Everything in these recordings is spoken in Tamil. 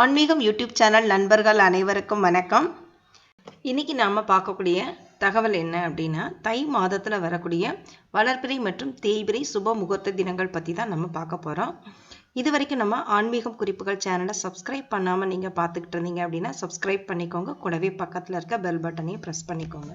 ஆன்மீகம் யூடியூப் சேனல் நண்பர்கள் அனைவருக்கும் வணக்கம். இன்னைக்கு நாம் பார்க்கக்கூடிய தகவல் என்ன அப்படின்னா தை மாதத்தில் வரக்கூடிய வளர்பிறை மற்றும் தேய்பிறை சுப முகூர்த்த தினங்கள் பற்றி தான் நம்ம பார்க்க போகிறோம் இது வரைக்கும் நம்ம ஆன்மீகம் குறிப்புகள் சேனலை சப்ஸ்கிரைப் பண்ணாமல் நீங்கள் பார்த்துக்கிட்டு இருந்தீங்க அப்படின்னா சப்ஸ்கிரைப் பண்ணிக்கோங்க. கூடவே பக்கத்தில் இருக்க பெல் பட்டனையும் ப்ரெஸ் பண்ணிக்கோங்க.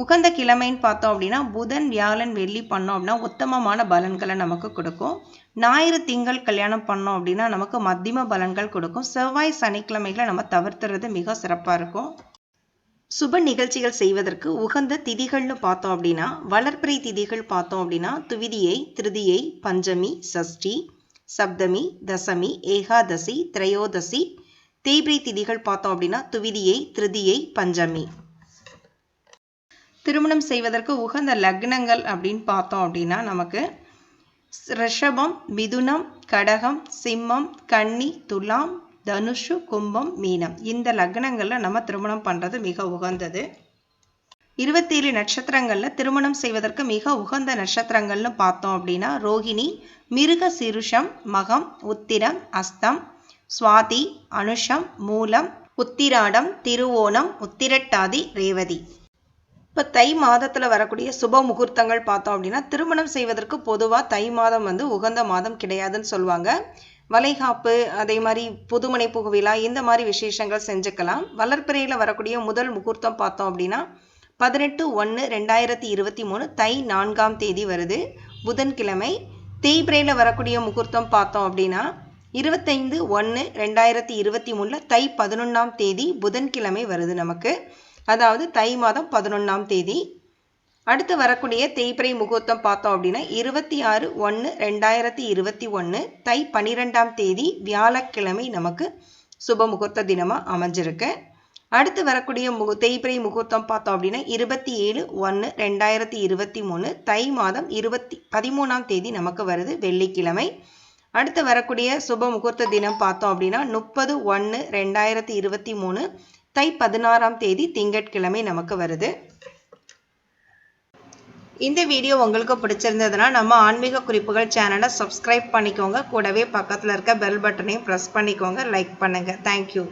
உகந்த கிழமைன்னு பார்த்தோம் அப்படின்னா புதன் வியாழன் வெள்ளி பண்ணோம் அப்படின்னா உத்தமமான பலன்களை நமக்கு கொடுக்கும். ஞாயிறு திங்கள் கல்யாணம் பண்ணோம் அப்படின்னா நமக்கு மத்தியம பலன்கள் கொடுக்கும். செவ்வாய் சனிக்கிழமைகளை நம்ம தவிர்த்துறது மிக சிறப்பாக இருக்கும். சுப நிகழ்ச்சிகள் செய்வதற்கு உகந்த திதிகள்னு பார்த்தோம் அப்படின்னா வளர்ப்பிறை திதிகள் பார்த்தோம் அப்படின்னா துவிதியை திருதியை பஞ்சமி சஷ்டி சப்தமி தசமி ஏகாதசி திரையோதசி தேய்பிரை திதிகள் பார்த்தோம் அப்படின்னா துவிதியை திருதியை பஞ்சமி. திருமணம் செய்வதற்கு உகந்த லக்னங்கள் அப்படின்னு பார்த்தோம் அப்படின்னா நமக்கு ரிஷபம் மிதுனம் கடகம் சிம்மம் கன்னி துலாம் தனுஷு கும்பம் மீனம். இந்த லக்னங்களில் நம்ம திருமணம் பண்ணுறது மிக உகந்தது. இருபத்தேழு நட்சத்திரங்களில் திருமணம் செய்வதற்கு மிக உகந்த நட்சத்திரங்கள்னு பார்த்தோம் அப்படின்னா ரோகிணி மிருக சிருஷம் மகம் உத்திரம் அஸ்தம் சுவாதி அனுஷம் மூலம் உத்திராடம் திருவோணம் உத்திரட்டாதி ரேவதி. இப்போ தை மாதத்தில் வரக்கூடிய சுப முகூர்த்தங்கள் பார்த்தோம் அப்படின்னா திருமணம் செய்வதற்கு பொதுவாக தை மாதம் வந்து உகந்த மாதம் கிடையாதுன்னு சொல்லுவாங்க. வளைகாப்பு அதே மாதிரி புதுமனை புகவிழா இந்த மாதிரி விசேஷங்கள் செஞ்சுக்கலாம். வளர்ப்பிறையில் வரக்கூடிய முதல் முகூர்த்தம் பார்த்தோம் அப்படின்னா பதினெட்டு ஒன்று ரெண்டாயிரத்தி இருபத்தி மூணு தை நான்காம் தேதி வருது புதன்கிழமை. தேய்பிரையில் வரக்கூடிய முகூர்த்தம் பார்த்தோம் அப்படின்னா இருபத்தைந்து ஒன்று ரெண்டாயிரத்தி இருபத்தி மூணில் தை பதினொன்றாம் தேதி புதன்கிழமை வருது நமக்கு. அதாவது தை மாதம் பதினொன்றாம் தேதி. அடுத்து வரக்கூடிய தேய்பிரை முகூர்த்தம் பார்த்தோம் அப்படின்னா இருபத்தி ஆறு ஒன்று ரெண்டாயிரத்தி இருபத்தி ஒன்று தை பன்னிரெண்டாம் தேதி வியாழக்கிழமை நமக்கு சுப முகூர்த்த தினமாக அமைஞ்சிருக்கு. அடுத்து வரக்கூடிய முகு தேய்பிரை முகூர்த்தம் பார்த்தோம் அப்படின்னா இருபத்தி ஏழு ஒன்று ரெண்டாயிரத்தி இருபத்தி மூணு தை மாதம் இருபத்தி பதிமூணாம் தேதி நமக்கு வருது வெள்ளிக்கிழமை. அடுத்து வரக்கூடிய சுப முகூர்த்த தினம் பார்த்தோம் அப்படின்னா முப்பது ஒன்று ரெண்டாயிரத்தி இருபத்தி மூணு தை பதினாறாம் தேதி திங்கட்கிழமை நமக்கு வருது. இந்த வீடியோ உங்களுக்கு பிடிச்சிருந்ததுன்னா நம்ம ஆன்மீக குறிப்புகள் சேனலை சப்ஸ்கிரைப் பண்ணிக்கோங்க. கூடவே பக்கத்தில் இருக்க பெல் பட்டனையும் ப்ரெஸ் பண்ணிக்கோங்க. லைக் பண்ணுங்கள் தேங்க்யூ